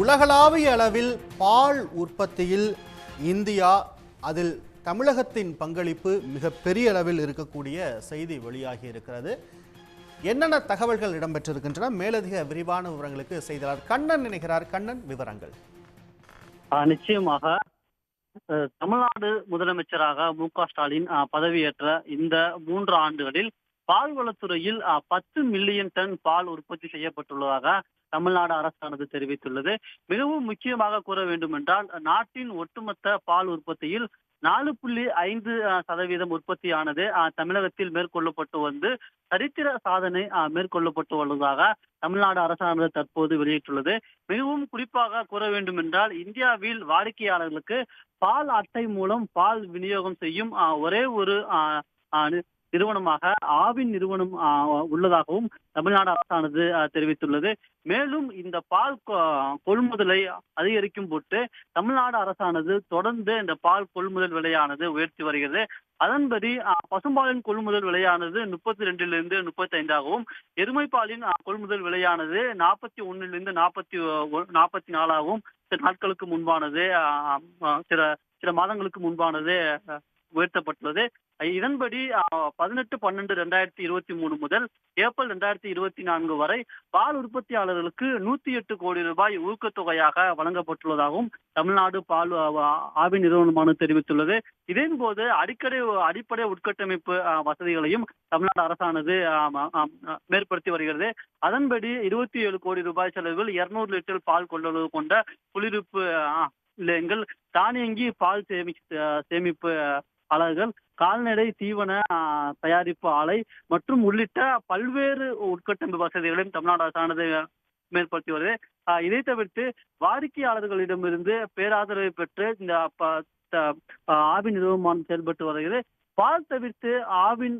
உலகளாவிய அளவில் பால் உற்பத்தியில் இந்தியா அதில் தமிழகத்தின் பங்களிப்பு மிக பெரிய அளவில் இருக்கக்கூடிய செய்தி வெளியாகி இருக்கிறது. என்னென்ன தகவல்கள் இடம்பெற்றிருக்கின்றன? மேலதிக விரிவான விவரங்களுக்கு செய்தார் கண்ணன் நினைக்கிறார் கண்ணன் விவரங்கள். நிச்சயமாக தமிழ்நாடு முதலமைச்சராக மு க ஸ்டாலின் பதவியேற்ற இந்த மூன்று ஆண்டுகளில் பால்வளத்துறையில் பத்து மில்லியன் டன் பால் உற்பத்தி செய்யப்பட்டுள்ளதாக தமிழ்நாடு அரசானது தெரிவித்துள்ளது. மிகவும் முக்கியமாக கூற வேண்டும் என்றால் நாட்டின் ஒட்டுமொத்த பால் உற்பத்தியில் நாலு புள்ளி ஐந்து சதவீதம் உற்பத்தியானது தமிழகத்தில் மேற்கொள்ளப்பட்டு வந்து சரித்திர சாதனை மேற்கொள்ளப்பட்டு வருவதாக தமிழ்நாடு அரசானது தற்போது வெளியிட்டுள்ளது. மிகவும் குறிப்பாக கூற வேண்டும் என்றால் இந்தியாவில் வாடிக்கையாளர்களுக்கு பால் அட்டை மூலம் பால் விநியோகம் செய்யும் ஒரே ஒரு நிறுவனமாக ஆவின் நிறுவனம் உள்ளதாகவும் தமிழ்நாடு அரசானது தெரிவித்துள்ளது. மேலும் இந்த பால் கொள்முதலை அதிகரிக்கும் போட்டு தமிழ்நாடு அரசானது தொடர்ந்து இந்த பால் கொள்முதல் விலையானது உயர்த்தி வருகிறது. அதன்படி பசும்பாலின் கொள்முதல் விலையானது முப்பத்தி ரெண்டிலிருந்து முப்பத்தி ஐந்தாகவும் எருமைப்பாலின் கொள்முதல் விலையானது நாற்பத்தி ஒன்னிலிருந்து நாற்பத்தி நாற்பத்தி நாலாகவும் சில நாட்களுக்கு முன்பானது சில சில மாதங்களுக்கு முன்பானது உயர்த்தப்பட்டுள்ளது. இதன்படி பதினெட்டு பன்னெண்டு ரெண்டாயிரத்தி இருபத்தி மூணு முதல் ஏப்ரல் ரெண்டாயிரத்தி இருபத்தி நான்கு வரை பால் உற்பத்தியாளர்களுக்கு நூத்தி எட்டு கோடி ரூபாய் ஊக்கத்தொகையாக வழங்கப்பட்டுள்ளதாகவும் தமிழ்நாடு பால் ஆவி நிறுவனமான தெரிவித்துள்ளது. இதன் போது அடிக்கடி அடிப்படை உட்கட்டமைப்பு வசதிகளையும் தமிழ்நாடு அரசானது ஆஹ், மேற்படுத்தி வருகிறது. அதன்படி இருபத்தி ஏழு கோடி ரூபாய் செலவில் இருநூறு லிட்டர் பால் கொள்ளளவு கொண்ட குளிர்ப்பு நிலையங்கள் தானியங்கி பால் சேமி சேமிப்பு ஆஹ், அலகுகள் கால்நடை தீவன தயாரிப்பு ஆலை மற்றும் உள்ளிட்ட பல்வேறு உட்கட்டமைப்பு வசதிகளையும் தமிழ்நாடு அரசானது மேற்படுத்தி வருது. இதை தவிர்த்து வாடிக்கையாளர்களிடமிருந்து பேராதரவை பெற்று இந்த ஆவின் நிறுவனம் செயல்பட்டு வருகிறது. பால் தவிர்த்து ஆவின்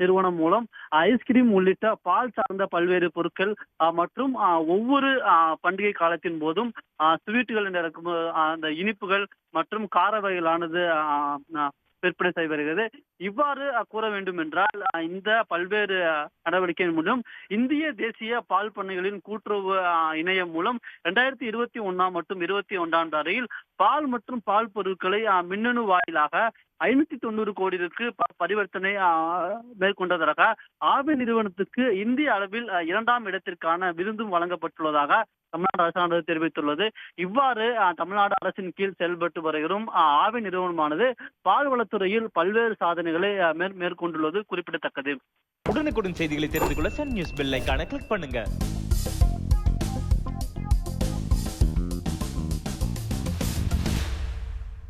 நிறுவனம் மூலம் ஐஸ்கிரீம் உள்ளிட்ட பால் சார்ந்த பல்வேறு பொருட்கள் மற்றும் ஆஹ், ஒவ்வொரு ஆஹ், பண்டிகை காலத்தின் போதும் ஆஹ், ஸ்வீட்டுகள் என்ற இருக்கும் அந்த இனிப்புகள் மற்றும் கார வகைகளானது ஆஹ், விற்பனை செய்து வருகிறது. இவ்வாறு கூற வேண்டும் என்றால் இந்த பல்வேறு நடவடிக்கையின் மூலம் இந்திய தேசிய பால் பண்ணைகளின் கூட்டுறவு இணையம் மூலம் இரண்டாயிரத்தி இருபத்தி ஒன்னாம் மற்றும் இருபத்தி ஒன்றாம் வரையில் பால் மற்றும் பால் பொருட்களை மின்னணு வாயிலாக ஐநூத்தி தொண்ணூறு கோடிக்கு பரிவர்த்தனை மேற்கொண்டதாக ஆவி நிறுவனத்துக்கு இந்திய அளவில் இரண்டாம் இடத்திற்கான விருந்தும் வழங்கப்பட்டுள்ளதாக தமிழ்நாடு அரசானது தெரிவித்துள்ளது. இவ்வாறு தமிழ்நாடு அரசின் கீழ் செயல்பட்டு வருகிறோம். ஆவி நிறுவனமானது பால்வளத்துறையில் பல்வேறு சாதனைகளை மேற்கொண்டுள்ளது குறிப்பிடத்தக்கது. உடனுக்குடன் செய்திகளை தெரிந்து கொள்ள சன் நியூஸ் பெல் ஐக்கான கிளிக் பண்ணுங்க.